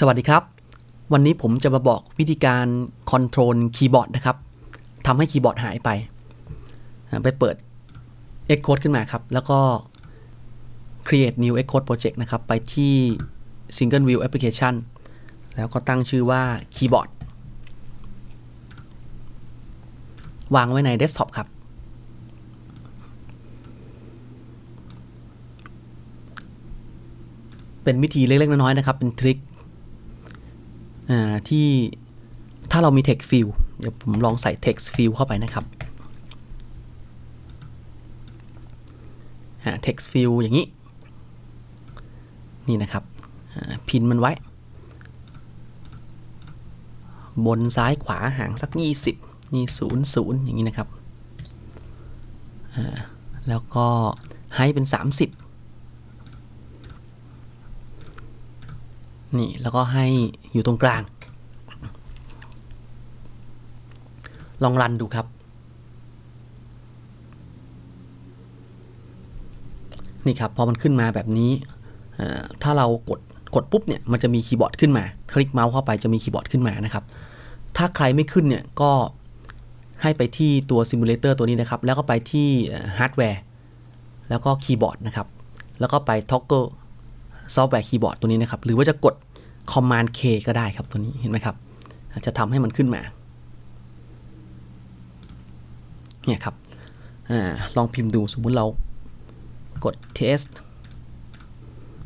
สวัสดีครับ วันนี้ผมจะมาบอกวิธีการคอนโทรลคีย์บอร์ดนะครับทำให้คีย์บอร์ดหายไป ไปเปิด Xcode ขึ้นมาครับ แล้วก็ create new Xcode project นะครับ ไปที่ single view application แล้วก็ตั้งชื่อว่าคีย์บอร์ดวางไว้ใน desktop ครับ เป็นวิธีเล็กๆน้อยๆนะครับ เป็นทริค ที่ถ้าเรามี text field เดี๋ยวผมลองใส่ text field เข้าไปนะครับ text field อย่างนี้ นี่นะครับ พินมันไว้ บนซ้ายขวาห่างสัก 20 นี่0 0อย่างนี้นะครับ แล้วก็ให้เป็น 30 นี่แล้วก็ให้อยู่ตรงกลาง ลองรันดูครับ นี่ครับพอมันขึ้นมาแบบนี้ ถ้าเรากดกดปุ๊บเนี่ยมันจะมีคีย์บอร์ดขึ้นมา คลิกเมาส์เข้าไปจะมีคีย์บอร์ดขึ้นมานะครับ ถ้าใครไม่ขึ้นเนี่ยก็ให้ไปที่ตัวซิมูเลเตอร์ตัวนี้นะครับ แล้วก็ไปที่ฮาร์ดแวร์แล้วก็คีย์บอร์ดนะครับ แล้วก็ไป toggle ซอฟต์แวร์คีย์บอร์ดตัวนี้นะครับ หรือว่าจะกด Command K ก็ได้ครับตัวนี้เห็นไหมครับ จะทำให้มันขึ้นมา เนี่ยครับอลองพิมพ์ดูสมมุติเรากด test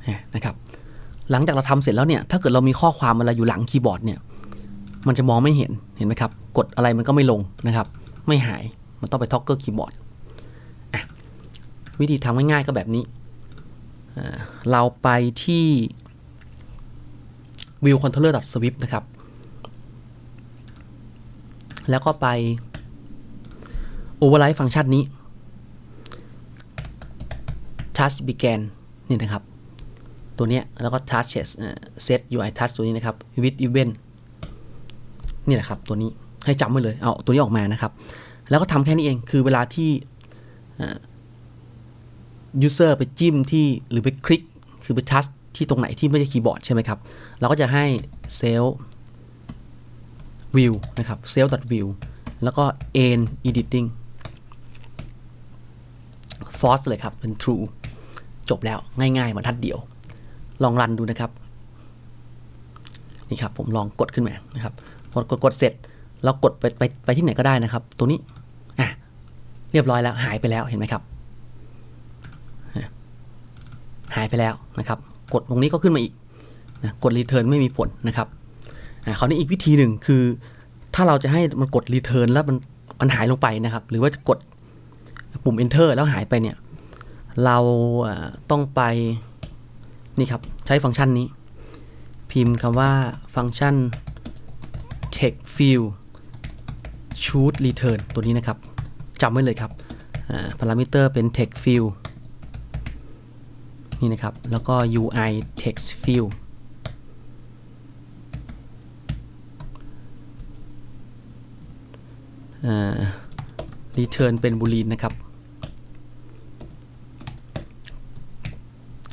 เนี่ยนะครับ หลังจากเราทำเสร็จแล้วเนี่ย ถ้าเกิดเรามีข้อความอะไรอยู่หลังคีย์บอร์ดเนี่ย มันจะมองไม่เห็น เห็นไหมครับ กดอะไรมันก็ไม่ลงนะครับ ไม่หาย มันต้องไปท็อกเกอร์คีย์บอร์ดวิธีทำง่ายๆก็แบบนี้ เราไปที่ view controller swift นะครับ แล้วก็ไป override ฟังก์ชันนี้ touch began นี่นะครับ ตัวเนี้ย แล้วก็ touch set UI touch ตัวนี้นะครับ with event นี่แหละครับ ตัวนี้ให้จำไว้เลย เอาตัวนี้ออกมานะครับ แล้วก็ทำแค่นี้เอง คือเวลาที่ user ไปจิ้มที่หรือไปคลิกคือไปทัชที่ตรงไหนที่ไม่ใช่คีย์บอร์ดใช่ไหมครับ เราก็จะให้ cell view นะครับ cell view แล้วก็ end editing force เลยครับ เป็น true จบแล้วง่ายๆบรรทัดเดียว ลองรันดูนะครับ นี่ครับ ผมลองกดขึ้นมานะครับพอกดกดเสร็จ เรากดไปไปไปที่ไหนก็ได้นะครับ ตัวนี้อะเรียบร้อยแล้วหายไปแล้วเห็นไหมครับ หายไปแล้วนะครับ กดตรงนี้ก็ขึ้นมาอีกนะกด return ไม่มีผลนะครับอ่าคราวนี้อีกวิธีหนึ่งคือ ถ้าเราจะให้มันกด return แล้วมันมันหายลงไปนะครับ หรือว่าจะกดปุ่ม enter แล้วหายไปเนี่ย เราต้องไปนี่ครับ ใช้ฟังก์ชันนี้ พิมพ์คำว่าฟังก์ชัน text field should return ตัวนี้นะครับจำไว้เลยครับพารามิเตอร์เป็น text field นี่นะครับ แล้วก็ UI text field อ่า return เป็น boolean นะครับ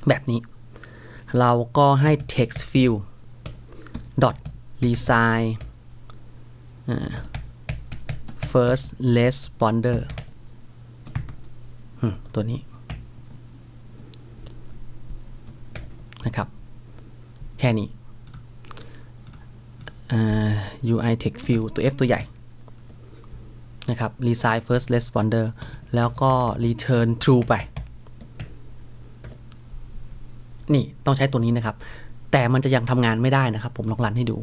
แบบนี้ เราก็ให้ text field dot resign first responder ตัวนี้ นะครับ แค่นี้ UI text field ตัว F ตัวใหญ่นะครับ resign first responder แล้วก็ return true ไป นี่ต้องใช้ตัวนี้นะครับ แต่มันจะยังทำงานไม่ได้นะครับ ผมลองรันให้ดู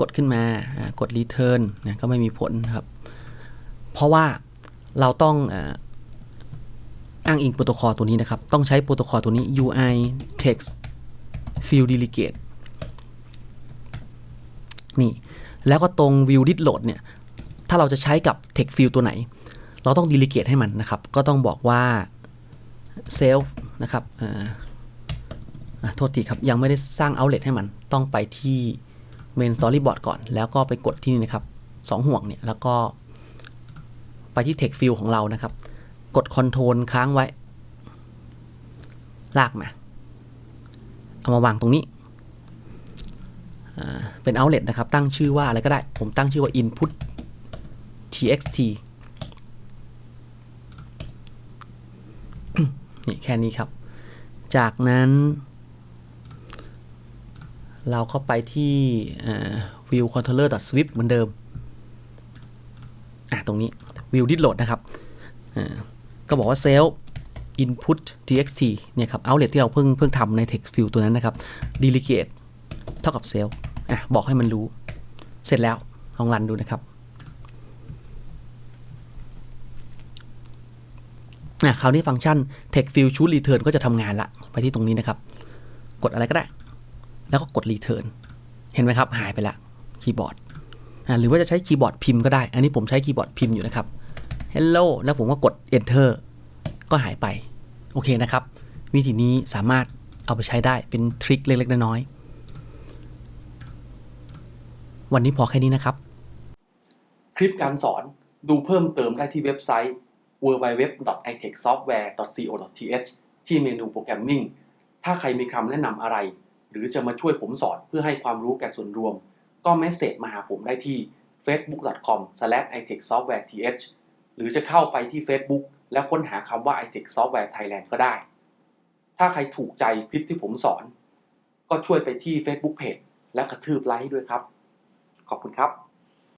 กดขึ้นมากด return นะก็ไม่มีผลครับ เพราะว่าเราต้อง อ้างอิงโปรโตคอลตัวนี้นะครับ ต้องใช้โปรโตคอลตัวนี้ UI text field delegate นี่แล้วก็ตรง view did load เนี่ย ถ้าเราจะใช้กับ text field ตัวไหน เราต้อง delegate ให้มันนะครับ ก็ต้องบอกว่า self นะครับโทษทีครับ ยังไม่ได้สร้าง outlet ให้มันต้องไปที่ main storyboard ก่อน แล้วก็ไปกดที่นี่นะครับสองห่วงเนี่ย แล้วก็ไปที่ text field ของเรานะครับ กด control ค้างไว้ ลากมา เอามาวางตรงนี้ เป็น outlet นะครับ ตั้งชื่อว่าอะไรก็ได้ ผมตั้งชื่อว่า input txt นี่แค่นี้ครับ จากนั้น เราเข้าไปที่ view controller swift เหมือนเดิม อะ ตรงนี้ view did load นะครับอ่า ก็บอกว่า self input txt เนี่ยครับ outlet ที่เราเพิ่งเพิ่งทำใน text field ตัวนั้นนะครับ delegate เท่ากับ self อะบอกให้มันรู้ เสร็จแล้วลองรันดูนะครับอะคราวนี้ฟังก์ชัน text field should return ก็จะทำงานละ ไปที่ตรงนี้นะครับ กดอะไรก็ได้ แล้วก็กด return เห็นไหมครับ หายไปละคีย์บอร์ดอะหรือว่าจะใช้คีย์บอร์ดพิมพ์ก็ได้ อันนี้ผมใช้คีย์บอร์ดพิมพ์อยู่นะครับ hello แล้วผมก็กด enter ก็หายไป โอเคนะครับ วิธีนี้สามารถเอาไปใช้ได้เป็นทริคเล็กๆ น้อยๆ วันนี้พอแค่นี้นะครับ คลิปการสอนดูเพิ่มเติมได้ที่เว็บไซต์ www.itechsoftware.co.th ที่เมนูโปรแกรมมิ่ง ถ้าใครมีคำแนะนำอะไร หรือจะมาช่วยผมสอนเพื่อให้ความรู้แก่ส่วนรวม ก็เมสเซจมาหาผมได้ที่ facebook.com/itechsoftwareth หรือจะเข้าไปที่ Facebook แล้วค้นหาคำว่า iTech Software Thailand ก็ได้ ถ้าใครถูกใจคลิปที่ผมสอน ก็ช่วยไปที่ Facebook Page และกระทืบไลค์ด้วยครับ ขอบคุณครับ